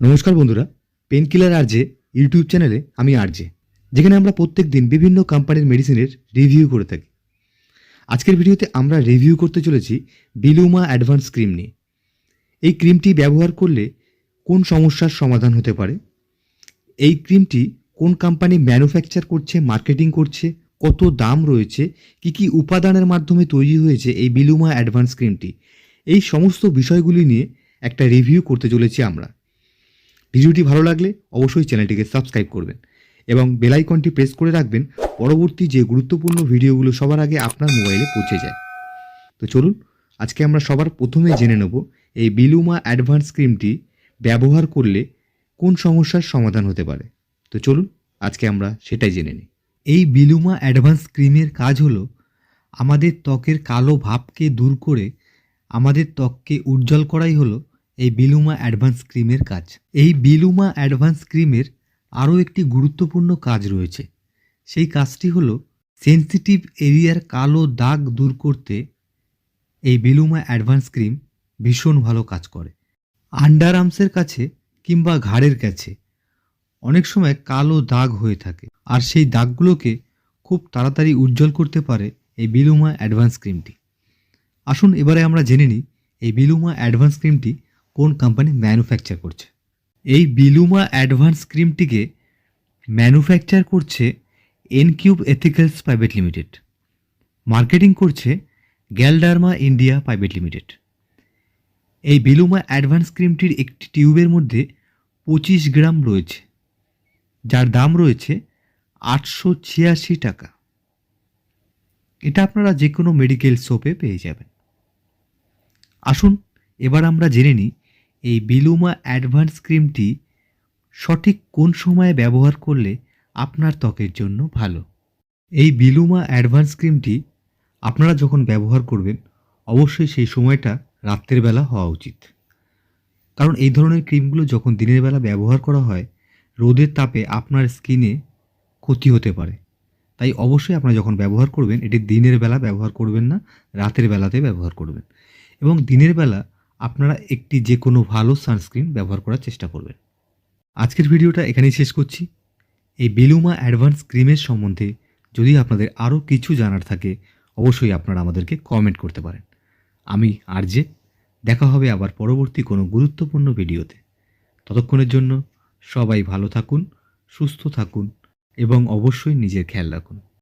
নমস্কার বন্ধুরা painkiller RJ YouTube চ্যানেলে আমি আরজে যেখানে আমরা প্রত্যেক দিন বিভিন্ন কোম্পানির মেডিসিনের রিভিউ করে থাকি। আজকের ভিডিওতে আমরা রিভিউ করতে চলেছি বিলুমা অ্যাডভান্স ক্রিম নিয়ে। এই ক্রিমটি ব্যবহার করলে কোন সমস্যার সমাধান হতে পারে? এই ক্রিমটি কোন কোম্পানি ম্যানুফ্যাকচার করছে মার্কেটিং করছে, কত দাম রয়েছে, কি কি উপাদানের মাধ্যমে তৈরি হয়েছে এই বিলুমা অ্যাডভান্স ক্রিমটি এই সমস্ত বিষয়গুলি নিয়ে একটা রিভিউ করতে চলেছি আমরা। ভিডিওটি ভালো লাগলে অবশ্যই চ্যানেলটিকে সাবস্ক্রাইব করবেন এবং বেলাইকনটি প্রেস করে রাখবেন পরবর্তী যে গুরুত্বপূর্ণ ভিডিওগুলো সবার আগে আপনার মোবাইলে পৌঁছে যায়। তো চলুন, আজকে আমরা সবার প্রথমে জেনে নেব এই বিলুমা অ্যাডভান্স ক্রিমটি ব্যবহার করলে কোন সমস্যার সমাধান হতে পারে। তো চলুন, আজকে আমরা সেটাই জেনে নিই। এই বিলুমা অ্যাডভান্স ক্রিমের কাজ হলো আমাদের ত্বকের কালো ভাবকে দূর করে আমাদের ত্বককে উজ্জ্বল করাই হলো এই বিলুমা অ্যাডভান্স ক্রিমের কাজ। এই বিলুমা অ্যাডভান্স ক্রিমের আরও একটি গুরুত্বপূর্ণ কাজ রয়েছে। সেই কাজটি হলো সেনসিটিভ এরিয়ার কালো দাগ দূর করতে এই বিলুমা অ্যাডভান্স ক্রিম ভীষণ ভালো কাজ করে। আন্ডার আর্মসের কাছে কিংবা ঘাড়ের কাছে অনেক সময় কালো দাগ হয়ে থাকে। আর সেই দাগগুলোকে খুব তাড়াতাড়ি উজ্জ্বল করতে পারে এই বিলুমা অ্যাডভান্স ক্রিমটি। আসুন এবারে আমরা জেনে নিই এই বিলুমা অ্যাডভান্স ক্রিমটি কোন কোম্পানি ম্যানুফ্যাকচার করছে? এই বিলুমা অ্যাডভান্স ক্রিমটিকে ম্যানুফ্যাকচার করছে Encube ethicals private limited marketing করছে গ্যালডার্মা ইন্ডিয়া প্রাইভেট লিমিটেড এই বিলুমা অ্যাডভান্স ক্রিমটির একটি টিউবের মধ্যে পঁচিশ গ্রাম রয়েছে, যার দাম রয়েছে আটশো ছিয়াশি টাকা। এটা আপনারা যে কোনো মেডিকেল শপে পেয়ে যাবেন। আসুন, এবার আমরা জেনে নিই এই বিলুমা অ্যাডভান্স ক্রিমটি সঠিক কোন সময়ে ব্যবহার করলে আপনার ত্বকের জন্য ভালো? এই বিলুমা অ্যাডভান্স ক্রিমটি আপনারা যখন ব্যবহার করবেন, অবশ্যই সেই সময়টা রাত্রের বেলা হওয়া উচিত। কারণ এই ধরনের ক্রিমগুলো যখন দিনের বেলা ব্যবহার করা হয়, রোদের তাপে আপনার স্কিনে ক্ষতি হতে পারে। তাই অবশ্যই আপনারা যখন ব্যবহার করবেন, এটি দিনের বেলা ব্যবহার করবেন না, রাতের বেলাতে ব্যবহার করবেন। এবং দিনের বেলা আপনারা একটি যে কোনো ভালো সানস্ক্রিন ব্যবহার করার চেষ্টা করবেন। আজকের ভিডিওটা এখানেই শেষ করছি। এই বিলুমা অ্যাডভান্স ক্রিমের সম্বন্ধে যদি আপনাদের আরও কিছু জানার থাকে, অবশ্যই আপনারা আমাদেরকে কমেন্ট করতে পারেন। আমি আরজে, দেখা হবে আবার পরবর্তী কোনো গুরুত্বপূর্ণ ভিডিওতে। ততক্ষণের জন্য সবাই ভালো থাকুন, সুস্থ থাকুন এবং অবশ্যই নিজের খেয়াল রাখুন।